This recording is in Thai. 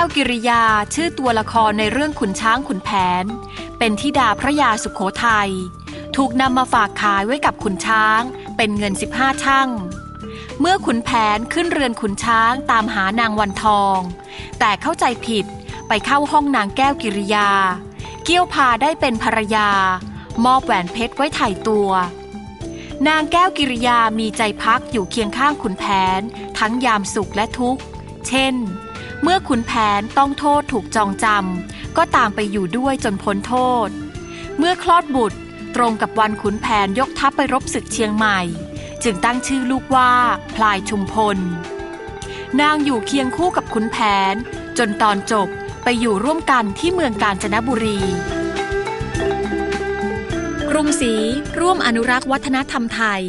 ก้วกิริยาชื่อตัวละครในเรื่องขุนช้างขุนแผน เป็นธิดาพระยาสุขโขทยัย ถูกนำมาฝากขายไว้กับขุนช้าง เป็นเงิน 15 ช่างเมื่อขุนแผนขึ้นเรือนขุนช้างตามหานางวันทอง แต่เข้าใจผิดไปเข้าห้องนางแก้วกิริยา เกี้ยวพาได้เป็นภรรยา มอบแหวนเพชรไว้ไถ่ตัว นางแก้วกิริยามีใจพักอยู่เคียงข้างขุนแผน ทั้งยามสุขและทุกข์ เช่น เมื่อขุนแผนต้องโทษถูกจองจำก็ตามไปอยู่ด้วยจนพ้นโทษ เมื่อคลอดบุตรตรงกับวันขุนแผนยกทัพไปรบศึกเชียงใหม่ จึงตั้งชื่อลูกว่าพลายชุมพล นางอยู่เคียงคู่กับขุนแผน จนตอนจบไปอยู่ร่วมกันที่เมืองกาญจนบุรีกรุงศรีร่วมอนุรักษ์วัฒนธรรมไทย